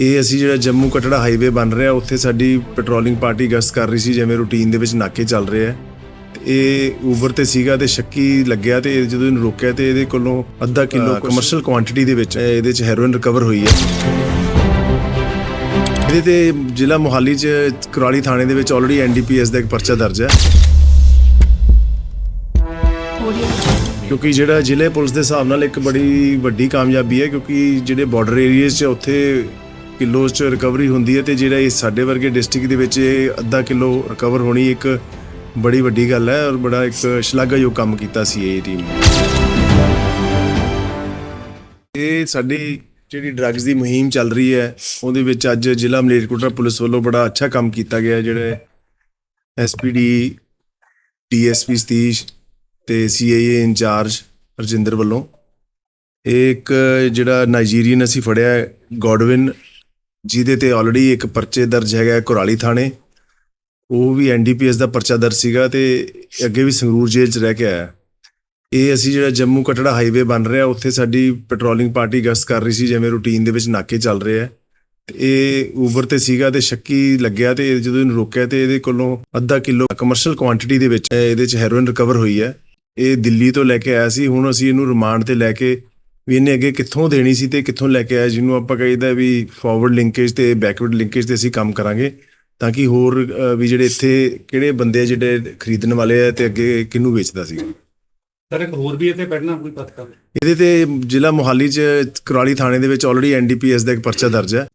ਇਹ ਅਸੀਂ ਜਿਹੜਾ ਜੰਮੂ ਕਟੜਾ ਹਾਈਵੇ ਬਣ ਰਿਹਾ ਉੱਥੇ ਸਾਡੀ ਪੈਟਰੋਲਿੰਗ ਪਾਰਟੀ ਗਸ਼ਤ ਕਰ ਰਹੀ ਸੀ ਜਿਵੇਂ ਰੂਟੀਨ ਦੇ ਵਿੱਚ ਨਾਕੇ ਚੱਲ ਰਹੇ ਆ। ਤੇ ਇਹ ਊਬਰ ਤੇ ਸੀਗਾ ਤੇ ਸ਼ੱਕੀ ਲੱਗਿਆ ਤੇ ਇਹ ਜਦੋਂ ਇਹਨੂੰ ਰੋਕਿਆ ਤੇ ਇਹਦੇ ਕੋਲੋਂ ਅੱਧਾ ਕਿਲੋ ਕਮਰਸ਼ੀਅਲ ਕੁਆਂਟੀਟੀ ਦੇ ਵਿੱਚ ਇਹਦੇ ਚ ਹੈਰੋਇਨ ਰਿਕਵਰ ਹੋਈ ਹੈ। ਇਹਦੇ ਤੇ ਜ਼ਿਲ੍ਹਾ ਮੋਹਾਲੀ ਚ ਕੁਰਾਲੀ ਥਾਣੇ ਦੇ ਵਿੱਚ ਆਲਰੇਡੀ ਐਨਡੀਪੀਐਸ ਦਾ ਇੱਕ ਪਰਚਾ ਦਰਜ ਹੈ। ਕਿਉਂਕਿ ਜਿਹੜਾ ਜ਼ਿਲ੍ਹੇ ਪੁਲਿਸ ਦੇ ਹਿਸਾਬ ਨਾਲ ਇੱਕ ਬੜੀ ਵੱਡੀ ਕਾਮਯਾਬੀ ਹੈ ਕਿਉਂਕਿ ਜਿਹੜੇ ਬਾਰਡਰ ਏਰੀਆਜ਼ 'ਚ ਉੱਥੇ ਕਿਲੋ 'ਚ ਰਿਕਵਰੀ ਹੁੰਦੀ ਹੈ ਤੇ ਜਿਹੜਾ ਇਹ ਸਾਡੇ ਵਰਗੇ ਡਿਸਟ੍ਰਿਕਟ ਦੇ ਵਿੱਚ ਇਹ ਅੱਧਾ ਕਿਲੋ ਰਿਕਵਰ ਹੋਣੀ ਇੱਕ ਬੜੀ ਵੱਡੀ ਗੱਲ ਹੈ ਔਰ ਬੜਾ ਇੱਕ ਸ਼ਲਾਘਾਯੋਗ ਕੰਮ ਕੀਤਾ ਸੀ ਇਹ ਟੀਮ ਨੇ ਇਹ ਸਾਡੀ ਜਿਹੜੀ ਡਰੱਗਸ ਦੀ ਮੁਹਿੰਮ ਚੱਲ ਰਹੀ ਹੈ, ਉਹਦੇ ਵਿੱਚ ਅੱਜ ਜ਼ਿਲ੍ਹਾ ਮਲੇਰਕੋਟਲਾ ਪੁਲਿਸ ਵੱਲੋਂ ਬੜਾ ਅੱਛਾ ਕੰਮ ਕੀਤਾ ਗਿਆ ਹੈ। ਜਿਹੜੇ ਐਸਪੀਡੀ ਡੀਐਸਪੀ ਸਤੀਸ਼ ਤੇ ਸੀਆਈਏ ਇੰਚਾਰਜ ਰਜਿੰਦਰ ਵੱਲੋਂ ਇਹ ਇੱਕ ਜਿਹੜਾ ਨਾਈਜੀਰੀਅਨ ਅਸੀਂ ਫੜਿਆ ਗੋਡਵਿਨ ਜਿਹਦੇ ਤੇ ਆਲਰੇਡੀ ਇੱਕ ਪਰਚੇ ਦਰਜ ਹੈਗਾ ਕੁਰਾਲੀ ਥਾਣੇ। ਉਹ ਵੀ ਐਨਡੀਪੀਐਸ ਦਾ ਪਰਚਾ ਦਰਜ ਸੀਗਾ ਤੇ ਅੱਗੇ ਵੀ ਸੰਗਰੂਰ ਜੇਲ੍ਹ 'ਚ ਰਹਿ ਕੇ ਆਇਆ। ਇਹ ਅਸੀਂ ਜਿਹੜਾ ਜੰਮੂ ਕਟੜਾ ਹਾਈਵੇ ਬਣ ਰਿਹਾ, ਉੱਥੇ ਸਾਡੀ ਪੈਟਰੋਲਿੰਗ ਪਾਰਟੀ ਗਸ਼ਤ ਕਰ ਰਹੀ ਸੀ, ਜਿਵੇਂ ਰੂਟੀਨ ਦੇ ਵਿੱਚ ਨਾਕੇ ਚੱਲ ਰਹੇ ਆ ਤੇ ਇਹ ਊਬਰ ਤੇ ਸੀਗਾ ਤੇ ਸ਼ੱਕੀ ਲੱਗਿਆ ਤੇ ਇਹ ਜਦੋਂ ਇਹਨੂੰ ਰੋਕਿਆ ਤੇ ਇਹਦੇ ਕੋਲੋਂ ਅੱਧਾ ਕਿਲੋ ਕਮਰਸ਼ੀਅਲ ਕੁਆਂਟੀਟੀ ਦੇ ਵਿੱਚ ਇਹਦੇ ਚ ਹੈਰੋਇਨ ਰਿਕਵਰ ਹੋਈ ਹੈ। ਇਹ ਦਿੱਲੀ ਤੋਂ ਲੈ ਕੇ ਆਇਆ ਸੀ, ਹੁਣ ਅਸੀਂ ਇਹਨੂੰ ਰਿਮਾਂਡ ਤੇ ਲੈ ਕੇ ਵੀ ਇਹਨੇ ਅੱਗੇ ਕਿੱਥੋਂ ਦੇਣੀ ਸੀ ਤੇ ਕਿੱਥੋਂ ਲੈ ਕੇ ਆਇਆ ਜਿਹਨੂੰ ਆਪਾਂ ਕਹਿੰਦਾ ਵੀ ਫਾਰਵਰਡ ਲਿੰਕੇਜ ਤੇ ਬੈਕਵਰਡ ਲਿੰਕੇਜ ਤੇ ਅਸੀਂ ਕੰਮ ਕਰਾਂਗੇ ਤਾਂ ਕਿ ਹੋਰ ਵੀ ਜਿਹੜੇ ਇੱਥੇ ਕਿਹੜੇ ਬੰਦੇ ਆ ਜਿਹੜੇ ਖਰੀਦਣ ਵਾਲੇ ਆ ਤੇ ਅੱਗੇ ਕਿਹਨੂੰ ਵੇਚਦਾ ਸੀ। ਸਰ ਇੱਕ ਹੋਰ ਵੀ ਇੱਥੇ ਪਹਿਲਾਂ ਕੋਈ ਪਤਾ ਇਹਦੇ ਤੇ ਜ਼ਿਲ੍ਹਾ ਮੋਹਾਲੀ ਚ ਕੁਰਾਲੀ ਥਾਣੇ ਦੇ ਵਿੱਚ ਆਲਰੇਡੀ ਐਨਡੀਪੀਐਸ ਦਾ ਇੱਕ ਪਰਚਾ ਦਰਜ ਹੈ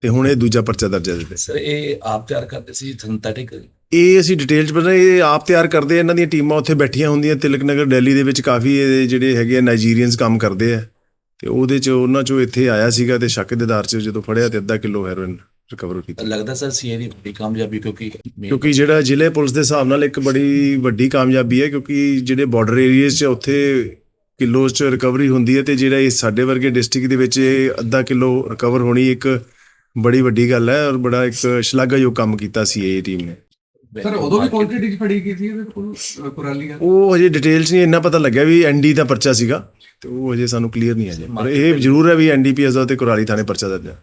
ਤੇ ਹੁਣ ਇਹ ਦੂਜਾ ਪਰਚਾ ਦਰਜ ਹੈ ਇਹਦੇ ਤੇ। ਸਰ ਇਹ ਆਪ ਤਿਆਰ ਕਰਦੇ ਸੀ ਸਿੰਥੈਟਿਕ ਇਹ ਅਸੀਂ ਡਿਟੇਲ ਚ ਪਤਾ ਇਹ ਆਪ ਤਿਆਰ ਕਰਦੇ ਆ ਇਹਨਾਂ ਦੀਆਂ ਟੀਮਾਂ ਉੱਥੇ ਬੈਠੀਆਂ ਹੁੰਦੀਆਂ ਤਿਲਕ ਨਗਰ ਦਿੱਲੀ ਦੇ ਵਿੱਚ ਕਾਫੀ ਇਹ ਜਿਹੜੇ ਹੈਗੇ ਆ ਨਾਈਜੀਰੀਅਨਸ ਕੰਮ ਕਰਦੇ ਆ। ਤੇ ਉਹਦੇ ਚ ਉਹਨਾਂ ਚੋਂ ਇੱਥੇ ਆਇਆ ਸੀਗਾ ਤੇ ਸ਼ੱਕ ਦੇ ਆਧਾਰ ਚ ਜਦੋਂ ਫੜਿਆ ਤੇ ਅੱਧਾ ਕਿਲੋ ਹੈਰੋਇਨ ਰਿਕਵਰ ਕੀਤੀ। ਲੱਗਦਾ ਸਰ ਸੀਏ ਦੀ ਬੜੀ ਕਾਮਯਾਬੀ ਕਿਉਂਕਿ ਕਿਉਂਕਿ ਜਿਹੜਾ ਜ਼ਿਲ੍ਹੇ ਪੁਲਿਸ ਦੇ ਹਿਸਾਬ ਨਾਲ ਇੱਕ ਬੜੀ ਵੱਡੀ ਕਾਮਯਾਬੀ ਹੈ ਕਿਉਂਕਿ ਜਿਹੜੇ ਬਾਰਡਰ ਏਰੀਆਜ਼ 'ਚ ਉੱਥੇ ਕਿਲੋ 'ਚ ਰਿਕਵਰੀ ਹੁੰਦੀ ਹੈ ਤੇ ਜਿਹੜਾ ਇਹ ਸਾਡੇ ਵਰਗੇ ਡਿਸਟ੍ਰਿਕਟ ਦੇ ਵਿੱਚ ਇਹ ਅੱਧਾ ਕਿਲੋ ਰਿਕਵਰ ਹੋਣੀ ਇੱਕ ਬੜੀ ਵੱਡੀ ਗੱਲ ਹੈ ਔਰ ਬੜਾ ਇੱਕ ਸ਼ਲਾਘਾਯੋਗ ਕੰਮ ਕੀਤਾ ਸੀ ਇਹ ਟੀਮ ਨੇ। ਸਰ ਉਦੋਂ ਵੀ ਕੁਆਂਟੀਟੀ ਚ ਫੜੀ ਗਈ ਸੀ ਇਹਦੇ ਕੋਲ ਕੁਰਾਲੀ ਆ ਉਹ ਹਜੇ ਡਿਟੇਲ 'ਚ ਨਹੀਂ ਇੰਨਾ ਪਤਾ ਲੱਗਿਆ ਵੀ ਐਨਡੀ ਦਾ ਪਰਚਾ ਸੀਗਾ ਤੇ ਉਹ ਹਜੇ ਸਾਨੂੰ ਕਲੀਅਰ ਨਹੀਂ ਹੈ ਜੇ ਪਰ ਇਹ ਜ਼ਰੂਰ ਹੈ ਵੀ ਐਨਡੀਪੀਐਸ ਦਾ ਤੇ ਕੁਰਾਲੀ ਥਾਣੇ ਪਰਚਾ ਦਰਜ ਹੈ।